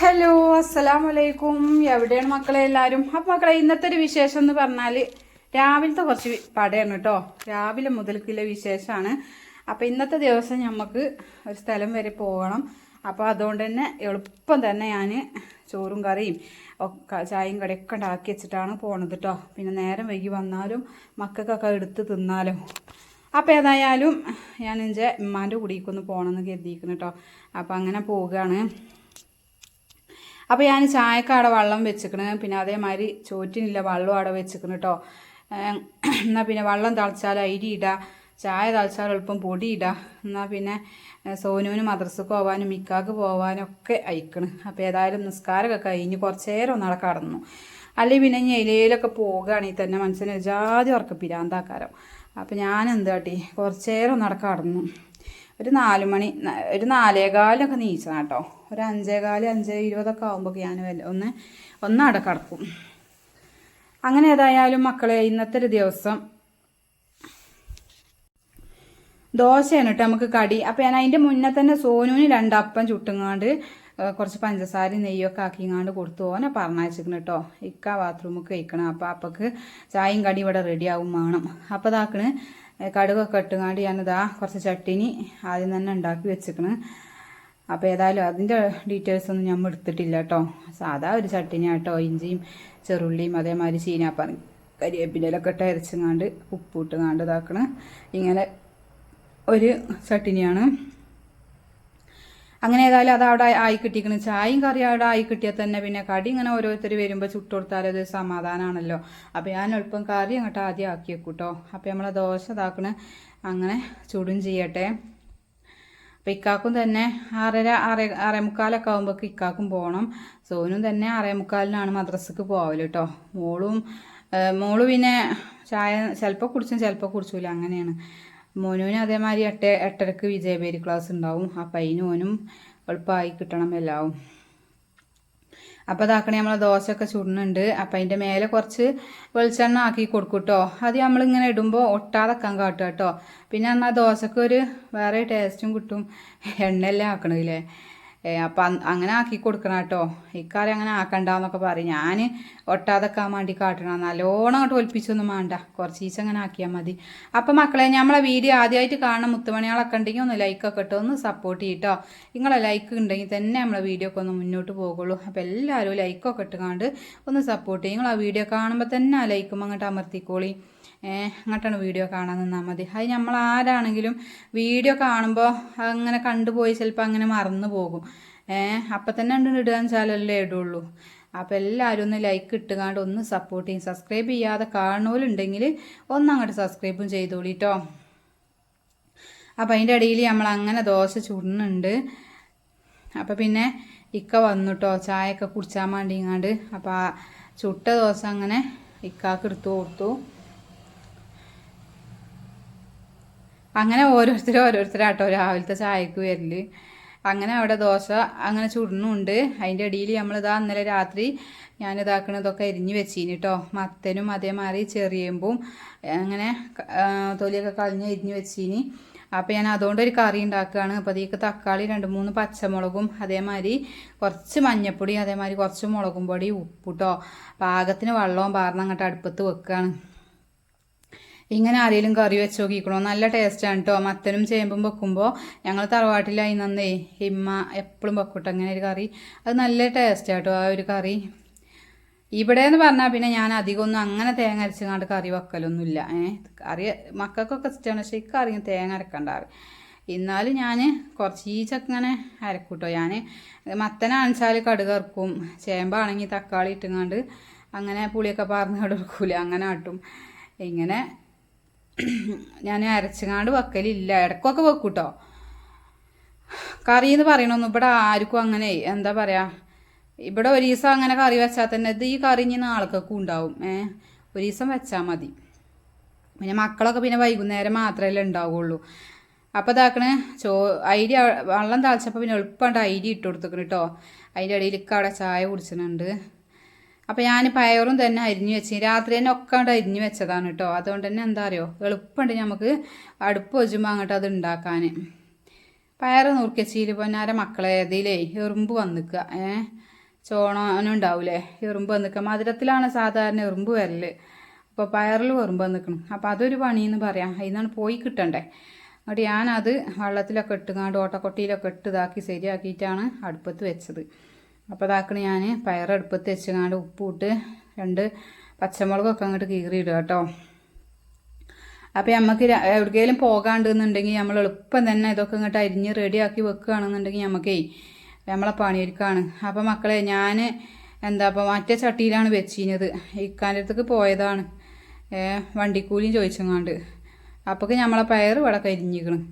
Hello അസ്സലാം വലൈക്കും എവിടെയാണ് മക്കളെ എല്ലാവരും? അപ്പം മക്കളെ ഇന്നത്തെ ഒരു വിശേഷം എന്ന് പറഞ്ഞാൽ രാവിലത്തെ കുറച്ച് പടയാണ് കേട്ടോ. രാവിലെ മുതൽക്കുള്ള വിശേഷമാണ്. അപ്പം ഇന്നത്തെ ദിവസം നമുക്ക് ഒരു സ്ഥലം വരെ പോകണം. അപ്പോൾ അതുകൊണ്ട് തന്നെ എളുപ്പം തന്നെ ഞാൻ ചോറും കറിയും ഒക്കെ ചായയും കടയൊക്കെ ഉണ്ടാക്കി വെച്ചിട്ടാണ് പോണത് കേട്ടോ. പിന്നെ നേരം വൈകി വന്നാലും മക്കൾക്കൊക്കെ എടുത്ത് തിന്നാലും. അപ്പോൾ ഏതായാലും ഞാൻ എന്റെ ഉമ്മാന്റെ കുടിക്കൊന്ന് പോകണമെന്ന് കരുതിയിരിക്കുന്നു കേട്ടോ. അപ്പോൾ അങ്ങനെ പോവുകയാണ് അപ്പോൾ ഞാൻ ചായക്ക് അവിടെ വെള്ളം വെച്ചിക്കണ്. പിന്നെ അതേമാതിരി ചോറ്റിനില്ല വെള്ളം അവിടെ വെച്ചിക്കണ് കേട്ടോ എന്നാൽ പിന്നെ വെള്ളം തിളച്ചാൽ അരി ഇടുക ചായ തിളച്ചാൽ എളുപ്പം പൊടി ഇടുക എന്നാൽ പിന്നെ സോനുവിന് മദ്രസക്ക് പോകാനും മിക്കാക്ക് പോകാനും ഒക്കെ അയക്കണ്. അപ്പോൾ ഏതായാലും നിസ്കാരമൊക്കെ കഴിഞ്ഞ് കുറച്ച് നേരം ഒന്നാളെ കടന്നു. അല്ലെങ്കിൽ പിന്നെ ഇനി ഇലയിലൊക്കെ പോകുകയാണെങ്കിൽ തന്നെ മനസ്സിന് ജാതി ഉറക്ക അപ്പോൾ ഞാൻ എന്താട്ടി കുറച്ചേരം ഒരു നാല് മണി ഒരു നാലേകാലൊക്കെ നീച്ചണം കേട്ടോ. ഒരു അഞ്ചേകാൽ അഞ്ചേ ഇരുപതൊക്കെ ആകുമ്പോൾ ഞാൻ ഒന്ന് ഒന്നവിടെ കിടക്കും. അങ്ങനെ ഏതായാലും മക്കളെ ഇന്നത്തെ ഒരു ദിവസം ദോശയാണ് കേട്ടോ നമുക്ക് കടി. അപ്പം ഞാൻ അതിന്റെ മുന്നേ തന്നെ സോനുവിന് രണ്ടപ്പം ചുട്ടുങ്ങാണ്ട് കുറച്ച് പഞ്ചസാരയും നെയ്യൊക്കെ ആക്കിങ്ങാണ്ട് കൊടുത്തു. ഓനെ പറഞ്ഞയച്ചിരിക്കണം കേട്ടോ. ഇക്ക ബാത്റൂമൊക്കെ കഴിക്കണം അപ്പം അപ്പക്ക് ചായയും കടി ഇവിടെ റെഡിയാവും വേണം. അപ്പം ഇതാക്കണ് കടുകൊക്കെ ഇട്ടുങ്ങാണ്ട് ഞാനിതാ കുറച്ച് ചട്ടിനി ആദ്യം തന്നെ ഉണ്ടാക്കി വെച്ചിക്കണ്. അപ്പോൾ ഏതായാലും അതിന്റെ ഡീറ്റെയിൽസ് ഒന്നും ഞാൻ എടുത്തിട്ടില്ല കേട്ടോ സാധാ ഒരു ചട്ടിനി കേട്ടോ ഇഞ്ചിയും ചെറുള്ളിയും അതേമാതിരി ചീനാപ്പറ കരിവേപ്പിലൊക്കെ ഇട്ട് അരച്ചങ്ങാണ്ട് ഉപ്പ് ഇട്ടുങ്ങാണ്ട് ഇതാക്കണ്. ഇങ്ങനെ ഒരു ചട്ടിനിയാണ്. അങ്ങനെ ഏതായാലും അത് അവിടെ ആയി കിട്ടിക്കണം ചായയും കറി അവിടെ ആയി കിട്ടിയാൽ തന്നെ പിന്നെ കടി ഇങ്ങനെ ഓരോരുത്തർ വരുമ്പോൾ ചുട്ടു കൊടുത്താൽ അത് സമാധാനമാണല്ലോ അപ്പോൾ ഞാൻ എളുപ്പം കറി അങ്ങോട്ട് ആദ്യം ആക്കി കേട്ടോ അപ്പോൾ നമ്മളെ ദോശ ഇതാക്കണ. അങ്ങനെ ചുടും ചെയ്യട്ടെ. അപ്പം ഇക്കാക്കും തന്നെ ആറര ആറേ ആറേ മുക്കാലൊക്കെ ആകുമ്പോൾ ഇക്കാക്കും പോകണം സോനും തന്നെ ആറേ മുക്കാലിനാണ് മദ്രസക്ക് പോവൽ കേട്ടോ മോളും മോൾ പിന്നെ ചായ ചിലപ്പോൾ കുടിച്ചും ചിലപ്പോൾ കുടിച്ചില്ല അങ്ങനെയാണ്. മോനുവിന് അതേമാതിരി എട്ട് എട്ടരക്ക് വിജയപേരി ക്ലാസ് ഉണ്ടാവും. അപ്പം അതിന് ഓനും എളുപ്പമായി കിട്ടണം എല്ലാവും. അപ്പോൾ ഇതാക്കണേ നമ്മളെ ദോശയൊക്കെ ചുടുന്നുണ്ട്. അപ്പം അതിന്റെ മേലെ കുറച്ച് വെളിച്ചെണ്ണ ആക്കി കൊടുക്കും കേട്ടോ അത് നമ്മളിങ്ങനെ ഇടുമ്പോൾ ഒട്ടാതെക്കാൻ കാട്ടുക കേട്ടോ. പിന്നെ എന്നാൽ ദോശക്ക് ഒരു വേറെ ടേസ്റ്റും കിട്ടും. എണ്ണയല്ലേ ആക്കണില്ലേ അപ്പം അങ്ങനെ ആക്കി കൊടുക്കണം കേട്ടോ ഇക്കാര്യം അങ്ങനെ ആക്കണ്ടെന്നൊക്കെ പറയും. ഞാൻ ഒട്ടാതെക്കാൻ വേണ്ടി കാട്ടണം നല്ലോണം അങ്ങോട്ട് ഒലിപ്പിച്ചൊന്നും വേണ്ട കുറച്ച് ഈച്ച അങ്ങനെ ആക്കിയാൽ മതി. അപ്പം മക്കളെ നമ്മളെ വീഡിയോ ആദ്യമായിട്ട് കാണണം മുത്തുമണികളൊക്കെ ഉണ്ടെങ്കിൽ ഒന്ന് ലൈക്കൊക്കെ ഇട്ടോ ഒന്ന് സപ്പോർട്ട് ചെയ്യട്ടോ. നിങ്ങളെ ലൈക്ക് ഉണ്ടെങ്കിൽ തന്നെ നമ്മളെ വീഡിയോ ഒക്കെ ഒന്ന് മുന്നോട്ട് പോകുള്ളൂ അപ്പോൾ എല്ലാവരും ലൈക്കൊക്കെ ഇട്ടുകൊണ്ട് ഒന്ന് സപ്പോർട്ട് ചെയ്യും. നിങ്ങൾ ആ വീഡിയോ കാണുമ്പോൾ തന്നെ ആ ലൈക്കും അങ്ങോട്ട് അമർത്തിക്കോളി. അങ്ങോട്ടാണ് വീഡിയോ കാണാൻ നിന്നാൽ മതി. അത് നമ്മൾ ആരാണെങ്കിലും വീഡിയോ കാണുമ്പോൾ അങ്ങനെ കണ്ടുപോയി ചിലപ്പോൾ അങ്ങനെ മറന്നു പോകും. അപ്പം തന്നെ ഉണ്ട് ഇടുക വെച്ചാലല്ലേ ഇടുള്ളൂ. അപ്പോൾ എല്ലാവരും ഒന്ന് ലൈക്ക് ഇട്ടുകാണ്ട് ഒന്ന് സപ്പോർട്ട് ചെയ്യും. സബ്സ്ക്രൈബ് ചെയ്യാതെ കാണുന്നവരുണ്ടെങ്കിൽ ഒന്ന് അങ്ങോട്ട് സബ്സ്ക്രൈബും ചെയ്തോളൂ കേട്ടോ അപ്പം അതിന്റെ ഇടയിൽ നമ്മൾ അങ്ങനെ ദോശ ചുടുന്നുണ്ട്. അപ്പം പിന്നെ ഇക്ക വന്നു കേട്ടോ ചായയൊക്കെ കുടിച്ചാൻ വേണ്ടിങ്ങാണ്ട്. അപ്പം ആ ചുട്ട ദോശ അങ്ങനെ ഇക്കാക്ക് എടുത്തു കൊടുത്തു. അങ്ങനെ ഓരോരുത്തർ ഓരോരുത്തരാട്ടോ രാവിലത്തെ ചായക്ക് വരൽ അങ്ങനെ അവിടെ ദോശ അങ്ങനെ ചുടുന്നുണ്ട്. അതിന്റെ ഇടയിൽ നമ്മളിതാ ഇന്നലെ രാത്രി ഞാൻ ഇതാക്കണതൊക്കെ എരിഞ്ഞ് വെച്ചിന് കേട്ടോ മത്തനും അതേമാതിരി ചെറിയമ്പും അങ്ങനെ തൊലിയൊക്കെ കളഞ്ഞ് എരിഞ്ഞ് വെച്ചീനി. അപ്പോൾ ഞാൻ അതുകൊണ്ട് ഒരു കറി ഉണ്ടാക്കുകയാണ് അപ്പോൾ അതിലേക്ക് തക്കാളി രണ്ട് മൂന്ന് പച്ചമുളകും അതേമാതിരി കുറച്ച് മഞ്ഞപ്പൊടി അതേമാതിരി കുറച്ച് മുളകും പൊടി ഉപ്പ് കേട്ടോ പാകത്തിന് വെള്ളവും പാർന്ന് അങ്ങോട്ട് അടുപ്പത്ത് വെക്കുകയാണ് ഇങ്ങനെ ആരെങ്കിലും കറി വെച്ച് നോക്കിക്കണോ നല്ല ടേസ്റ്റാണ് കേട്ടോ മത്തനും ചേമ്പും വെക്കുമ്പോൾ ഞങ്ങൾ തറവാട്ടിലായി നന്നേ ഇമ്മ എപ്പോഴും വെക്കൂട്ടോ അങ്ങനെ ഒരു കറി. അത് നല്ല ടേസ്റ്റാണ് കേട്ടോ ആ ഒരു കറി. ഇവിടെ എന്ന് പറഞ്ഞാൽ പിന്നെ ഞാൻ അധികം ഒന്നും അങ്ങനെ തേങ്ങ അരച്ചങ്ങാണ്ട് കറി വെക്കലൊന്നുമില്ല. ഏഹ് കറി മക്കൾക്കൊക്കെ ഇഷ്ടമാണ് പക്ഷേ ഇക്കറി തേങ്ങ അരക്കണ്ടാറ്. എന്നാലും ഞാൻ കുറച്ച് ഈച്ചൊക്കെ ഇങ്ങനെ അരക്കൂട്ടോ. ഞാൻ മത്തനാണിച്ചാൽ കടുക് ഇറക്കും ചേമ്പാണെങ്കിൽ തക്കാളി ഇട്ടുങ്ങാണ്ട് അങ്ങനെ പുളിയൊക്കെ പാർന്ന് കടുക്കൂല അങ്ങനെ ആട്ടും. ഇങ്ങനെ ഞാൻ അരച്ചങ്ങാണ്ട് വെക്കലില്ല. ഇടയ്ക്കൊക്കെ കേട്ടോ കറി എന്ന് പറയണമൊന്നും ഇവിടെ ആർക്കും അങ്ങനെ എന്താ പറയുക ഇവിടെ ഒരു ദിവസം അങ്ങനെ കറി വെച്ചാൽ തന്നെ ഇത് ഈ കറി ഇനി നാളക്കൊക്കെ ഉണ്ടാവും. ഏ ഒരു ദിവസം വെച്ചാൽ മതി. പിന്നെ മക്കളൊക്കെ പിന്നെ വൈകുന്നേരം മാത്രമല്ലേ ഉണ്ടാവുള്ളൂ. അപ്പോൾ ഇതാക്കണേ ചോ അരി വെള്ളം തളിച്ചപ്പോൾ പിന്നെ എളുപ്പമുണ്ട് അരി ഇട്ട് കൊടുത്തേക്കണ് കേട്ടോ അതിന്റെ ഇടയിലൊക്കെ അവിടെ ചായ കുടിച്ചിട്ടുണ്ട് അപ്പോൾ ഞാൻ പയറും തന്നെ അരിഞ്ഞു വെച്ച് രാത്രി തന്നെ ഒക്കെ അങ്ങോട്ട് അരിഞ്ഞു വെച്ചതാണ് കേട്ടോ. അതുകൊണ്ട് തന്നെ എന്താ അറിയോ? എളുപ്പമുണ്ട് നമുക്ക് അടുപ്പ് വെച്ചുമ്പോൾ അങ്ങോട്ട് അത് ഉണ്ടാക്കാൻ പയറ് നുറുക്കച്ചീൽ പൊന്നാര മക്കളെ ഇതിലേ എറുമ്പ് വന്നിക്കുക ഏ? ചോണനുണ്ടാവൂലേ എറുമ്പ് വന്നിക്കുക മധുരത്തിലാണ് സാധാരണ എറുമ്പ് വരൽ. അപ്പോൾ പയറിൽ എറുമ്പ് വന്നിക്കണം. അപ്പോൾ അതൊരു പണിയെന്ന് പറയാം. അതിന്നാണ് പോയി കിട്ടണ്ടേ. എന്നിട്ട് ഞാനത് വെള്ളത്തിലൊക്കെ ഇട്ടുങ്ങാണ്ട് ഓട്ടക്കൊട്ടിയിലൊക്കെ ഇട്ട് ഇതാക്കി ശരിയാക്കിയിട്ടാണ് അടുപ്പത്ത് വെച്ചത്. അപ്പോൾ ഇതാക്കണ ഞാൻ വെച്ചങ്ങാണ്ട് വെച്ചുങ്ങാണ്ട് ഉപ്പിട്ട് രണ്ട് പച്ചമുളകൊക്കെ അങ്ങോട്ട് കീറിയിടുക കേട്ടോ. അപ്പോൾ നമുക്ക് എവിടേക്കെങ്കിലും പോകാണ്ടെന്നുണ്ടെങ്കിൽ നമ്മൾ എളുപ്പം തന്നെ ഇതൊക്കെ ഇങ്ങോട്ട് അരിഞ്ഞ് റെഡിയാക്കി വെക്കുകയാണെന്നുണ്ടെങ്കിൽ നമുക്കേ നമ്മളെ പണിയൊരുക്കാണ് അപ്പോൾ മക്കളെ ഞാൻ എന്താ അപ്പോൾ മറ്റേ ചട്ടിയിലാണ് വെച്ചിരുന്നത് ഇക്കാന്റെ അടുത്തേക്ക് പോയതാണ്. വണ്ടിക്കൂലിയും ചോദിച്ചങ്ങാണ്ട്. അപ്പോഴേക്ക് നമ്മളെ പയർ ഇവിടെ കരിഞ്ഞിക്കണം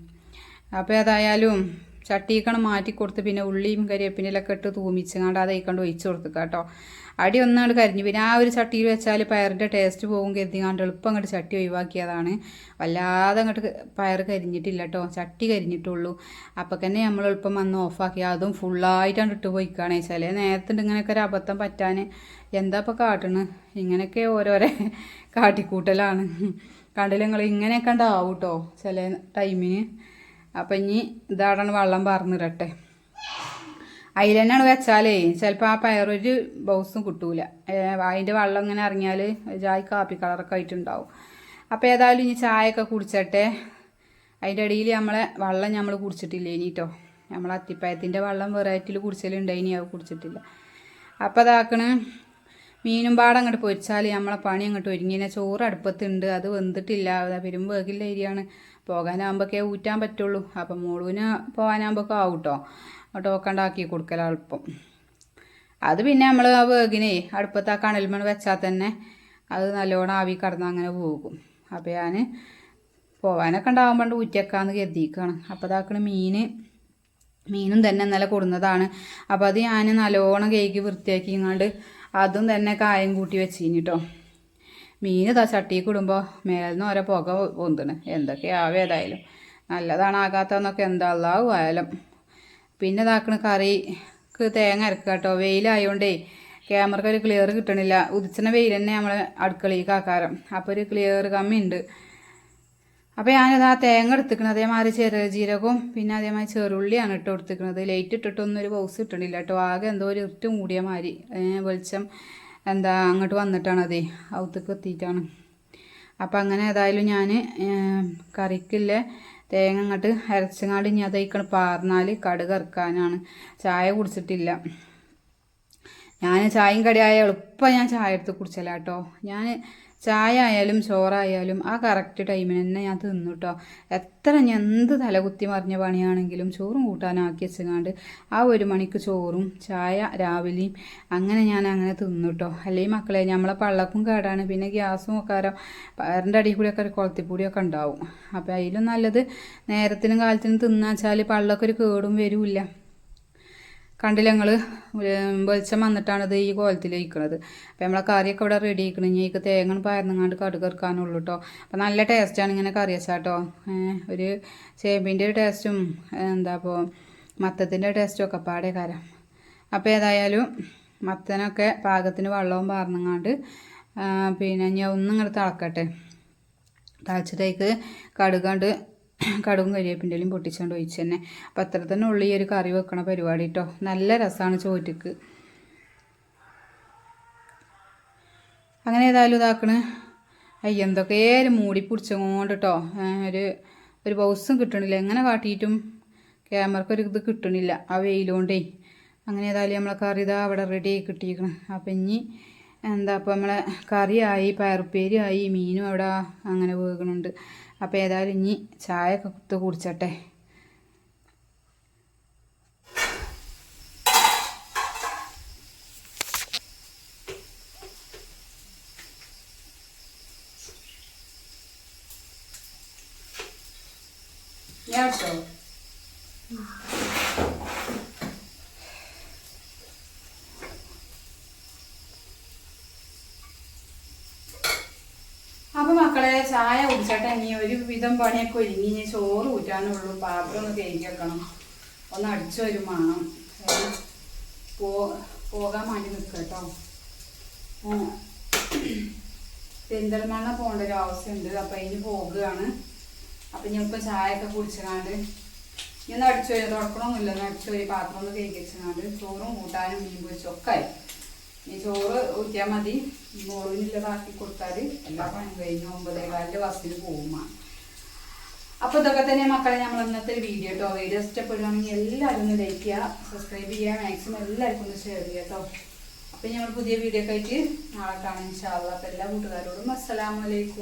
അപ്പോൾ ഏതായാലും ചട്ടിക്കണം മാറ്റി കൊടുത്ത് പിന്നെ ഉള്ളിയും കരിവേപ്പിനൊക്കെ ഇട്ട് തൂമിച്ചങ്ങാണ്ട് അത് കണ്ട് ഒഴിച്ച് കൊടുത്തു കേട്ടോ അടി ഒന്നാണ് കരിഞ്ഞു. പിന്നെ ആ ഒരു ചട്ടിയിൽ വെച്ചാൽ പയറിന്റെ ടേസ്റ്റ് പോകും കരുതിങ്ങാണ്ട് എളുപ്പം അങ്ങോട്ട് ചട്ടി ഒഴിവാക്കിയതാണ്. വല്ലാതെ അങ്ങോട്ട് പയർ കരിഞ്ഞിട്ടില്ല കേട്ടോ ചട്ടി കരിഞ്ഞിട്ടുള്ളൂ. അപ്പോൾ തന്നെ നമ്മൾ എളുപ്പം വന്ന് ഓഫാക്കി. അതും ഫുള്ളായിട്ടാണ് ഇട്ട് പോയിക്കുകയാണ് ചില നേരത്തുണ്ട് ഇങ്ങനെയൊക്കെ ഒരു അബദ്ധം പറ്റാൻ എന്താ ഇപ്പോൾ കാട്ടണ്? ഇങ്ങനെയൊക്കെ ഓരോരോ കാട്ടിക്കൂട്ടലാണ്. കണ്ടില്ല നിങ്ങൾ ഇങ്ങനെയൊക്കെ ഉണ്ടാവും കേട്ടോ ചില ടൈമിന്. അപ്പം ഇനി ഇതാടാണ് വെള്ളം പറഞ്ഞിടട്ടെ അതിൽ വെച്ചാലേ ചിലപ്പോൾ ആ പയറൊരു ബൗസും കിട്ടൂല. അതിന്റെ വെള്ളം ഇങ്ങനെ ഇറങ്ങിയാൽ ചായ കാപ്പി കളറൊക്കെ ആയിട്ടുണ്ടാവും. അപ്പോൾ ഏതായാലും ഇനി ചായയൊക്കെ കുടിച്ചട്ടെ. അതിന്റെ ഇടയിൽ നമ്മളെ വെള്ളം നമ്മൾ കുടിച്ചിട്ടില്ല ഇനിട്ടോ നമ്മൾ അത്തിപ്പയത്തിന്റെ വെള്ളം വെറൈറ്റിയിൽ കുടിച്ചലുണ്ടായിനി അത് കുടിച്ചിട്ടില്ല. അപ്പോൾ അതാക്കണ് മീനും പാടം അങ്ങോട്ട് പൊരിച്ചാൽ നമ്മളെ പണി അങ്ങോട്ട് ഒരുങ്ങിനെ ചോറ് അടുപ്പത്തുണ്ട് അത് വെന്തിട്ടില്ല. അതാ പെരും വേഗില്ല ഏരിയാണ്. പോകാനാകുമ്പോഴൊക്കെ ഊറ്റാൻ പറ്റുള്ളൂ. അപ്പം മോളൂന് പോകാനാകുമ്പോഴൊക്കെ ആവും കേട്ടോ അങ്ങോട്ട് ഉണ്ടാക്കി കൊടുക്കല എളുപ്പം. അത് പിന്നെ നമ്മൾ ആ വേഗിനെ അടുപ്പത്ത് ആ കണൽമൺ വെച്ചാൽ തന്നെ അത് നല്ലോണം ആവി കടന്ന് അങ്ങനെ പോകും. അപ്പോൾ ഞാൻ പോകാനൊക്കെ ഉണ്ടാകുമ്പോൾ ഊറ്റക്കാന്ന് കരുതിയിരിക്കുകയാണ് അപ്പോൾ ഇതാക്കണ മീൻ മീനും തന്നെ ഇന്നലെ കൊടുന്നതാണ്. അപ്പോൾ അത് ഞാൻ നല്ലോണം കേക്ക് വൃത്തിയാക്കി ഇങ്ങാണ്ട് അതും തന്നെ കായം കൂട്ടി വെച്ചു കേട്ടോ മീൻ ഇതാ ചട്ടിക്ക് ഇടുമ്പോൾ മേലിന്ന് ഓരോ പുക പൊന്തണ്. എന്തൊക്കെയാവും ഏതായാലും. നല്ലതാണ് ആകാത്തതെന്നൊക്കെ ആയാലും. പിന്നെ ഇതാക്കണ കറിക്ക് തേങ്ങ അരക്കുക കേട്ടോ വെയിലായോണ്ടേ ക്യാമറക്ക് ഒരു ക്ലിയർ കിട്ടണില്ല. ഉദിച്ചണ വെയിൽ തന്നെ നമ്മളെ അടുക്കളയിൽ ആക്കാരം. അപ്പോൾ ഒരു ക്ലിയർ കമ്മിയുണ്ട് അപ്പോൾ ഞാനത് ആ തേങ്ങ എടുത്തിക്കണത് അതേമാതിരി ചെറിയ ജീരകവും പിന്നെ അതേമാതിരി ചെറുള്ളിയാണ് ഇട്ട് കൊടുത്തിക്കണത്. ലൈറ്റ് ഇട്ടിട്ടൊന്നും ഒരു ബൗസ് കിട്ടണില്ല കേട്ടോ ആകെ എന്തോ ഒരു ഇട്ട് മൂടിയ മാതിരി. വെളിച്ചം എന്താ അങ്ങോട്ട് വന്നിട്ടാണ് അതെ ഔത്തേക്ക് എത്തിയിട്ടാണ്. അപ്പം അങ്ങനെ ഏതായാലും ഞാൻ കറിക്കില്ല തേങ്ങ അങ്ങോട്ട് അരച്ചങ്ങാണ്ട് ഇനി അതേക്കണ് പാർന്നാൽ കടുക് ഇറക്കാനാണ് ചായ കുടിച്ചിട്ടില്ല. ഞാൻ ചായയും കടിയായ എളുപ്പം ഞാൻ ചായ എടുത്ത് കുടിച്ചല്ല കേട്ടോ ഞാൻ ചായ ആയാലും ചോറായാലും ആ കറക്റ്റ് ടൈമിന് തന്നെ ഞാൻ തിന്നു കേട്ടോ എത്ര ഞാൻ എന്ത് തലകുത്തി മറിഞ്ഞ പണിയാണെങ്കിലും ചോറും കൂട്ടാനാക്കി വെച്ചങ്ങാണ്ട് ആ ഒരു മണിക്ക് ചോറും ചായ രാവിലെയും അങ്ങനെ ഞാൻ അങ്ങനെ തിന്നു കേട്ടോ അല്ലെങ്കിൽ മക്കളെ നമ്മളെ പള്ളക്കും കേടാണ്. പിന്നെ ഗ്യാസും ഒക്കെ പയറിന്റെ അടിയിൽ കൂടിയൊക്കെ ഒരു കുളത്തിപ്പൊടിയൊക്കെ ഉണ്ടാവും. അപ്പോൾ അതിലും നല്ലത് നേരത്തിനും കാലത്തിനും തിന്നാച്ചാൽ പള്ളക്കൊരു കേടും വരില്ല. കണ്ടില്ല ഞങ്ങൾ വെളിച്ചം വന്നിട്ടാണത് ഈ കോലത്തിൽ ഇരിക്കുന്നത് അപ്പം നമ്മളെ കറിയൊക്കെ ഇവിടെ റെഡി ആക്കണം ഇനി ഇതിക്ക് തേങ്ങ പയർന്നങ്ങാണ്ട് കടുക് ഇറക്കാനുള്ളൂ കേട്ടോ അപ്പം നല്ല ടേസ്റ്റാണ് ഇങ്ങനെ കറി വെച്ചാൽ കേട്ടോ ഒരു ചേമ്പിന്റെ ഒരു ടേസ്റ്റും എന്താ അപ്പോൾ മത്തത്തിന്റെ ടേസ്റ്റും ഒക്കെ പാടെ കാരം. അപ്പോൾ ഏതായാലും മത്തനൊക്കെ പാകത്തിന് വെള്ളവും പാർന്നങ്ങാണ്ട് പിന്നെ ഞാൻ ഒന്നും ഇങ്ങോട്ട് തിളക്കട്ടെ. തിളച്ചിട്ടേക്ക് കടുകണ്ട് കടുകും കരിവേപ്പിന്റെലും പൊട്ടിച്ചുകൊണ്ട് ഒഴിച്ച് തന്നെ അപ്പം അത്ര തന്നെ ഉള്ളി ഈ ഒരു കറി വെക്കണ പരിപാടി കേട്ടോ നല്ല രസമാണ് ചോറ്റക്ക്. അങ്ങനെ ഏതായാലും ഇതാക്കണ്. അയ്യ എന്തൊക്കെ ഒരു മൂടി പിടിച്ചുകൊണ്ട് കേട്ടോ ഒരു ഒരു ബൗസും കിട്ടണില്ല. എങ്ങനെ കാട്ടിയിട്ടും ക്യാമറക്കൊരു ഇത് കിട്ടണില്ല. ആ വെയിലുകൊണ്ടേ അങ്ങനെ ഏതായാലും നമ്മളെ കറി ഇതാ അവിടെ റെഡി ആയി കിട്ടിയിരിക്കണം. അപ്പം ഇനി എന്താ അപ്പോൾ നമ്മളെ കറിയായി പയറുപ്പേരി ആയി മീനും അവിടെ അങ്ങനെ വേകുന്നുണ്ട് അപ്പോൾ ഏതായാലും ഇനി ചായ ഒക്കെ കുത്ത് കുടിച്ചട്ടെ. ഞാൻ കേട്ടോ അപ്പൊ മക്കളെ കുടിച്ചട്ടെ ഇനി ഒരു വിധം പണിയൊക്കെ ഒരുങ്ങി. ഇനി ചോറ് ഊറ്റാനുള്ളൂ. പാത്രം ഒന്ന് കഴുകി വെക്കണം. ഒന്ന് അടിച്ചു വരും വേണം ഏ, പോ പോകാൻ വേണ്ടി നിൽക്കുക കേട്ടോ. പെരിന്തൽമണ്ണ പോകേണ്ട ഒരു ആവശ്യമുണ്ട് അപ്പം അതിന് പോകുകയാണ്. അപ്പം ഞാൻ ഇപ്പൊ ചായ ഒക്കെ കുടിച്ചാണ്ട് ഇനി അടിച്ചു വരും. തുറക്കണമൊന്നുമില്ല ഒന്ന് അടിച്ചു വരും. പാത്രം ഒന്ന് കഴുകി വെച്ചാണ്ട് ചോറും കൂട്ടാനും മീൻ പൊരിച്ചൊക്കെ ആയി. ഈ ചോറ് ഊറ്റിയാൽ മതി. മോളിനില്ലതാക്കി കൊടുത്താൽ എല്ലാ പണിയും കഴിഞ്ഞ് ഒമ്പതേകാലിന്റെ ബസ്സിന് പോകുമ്പോൾ അപ്പോൾ ഇതൊക്കെ തന്നെ മക്കളെ നമ്മൾ ഇന്നത്തെ വീഡിയോ കേട്ടോ വീഡിയോ ഇഷ്ടപ്പെടുകയാണെങ്കിൽ എല്ലാവരും ഒന്ന് ലൈക്ക് ചെയ്യുക സബ്സ്ക്രൈബ് ചെയ്യുക മാക്സിമം എല്ലാവർക്കും ഒന്ന് ഷെയർ ചെയ്യുക കേട്ടോ അപ്പോൾ ഞങ്ങൾ പുതിയ വീഡിയോ ഒക്കെ ആയിട്ട് നാളെ കാണാം ഇൻഷാ അപ്പോൾ എല്ലാ കൂട്ടുകാരോടും അസ്സലാമലൈക്കും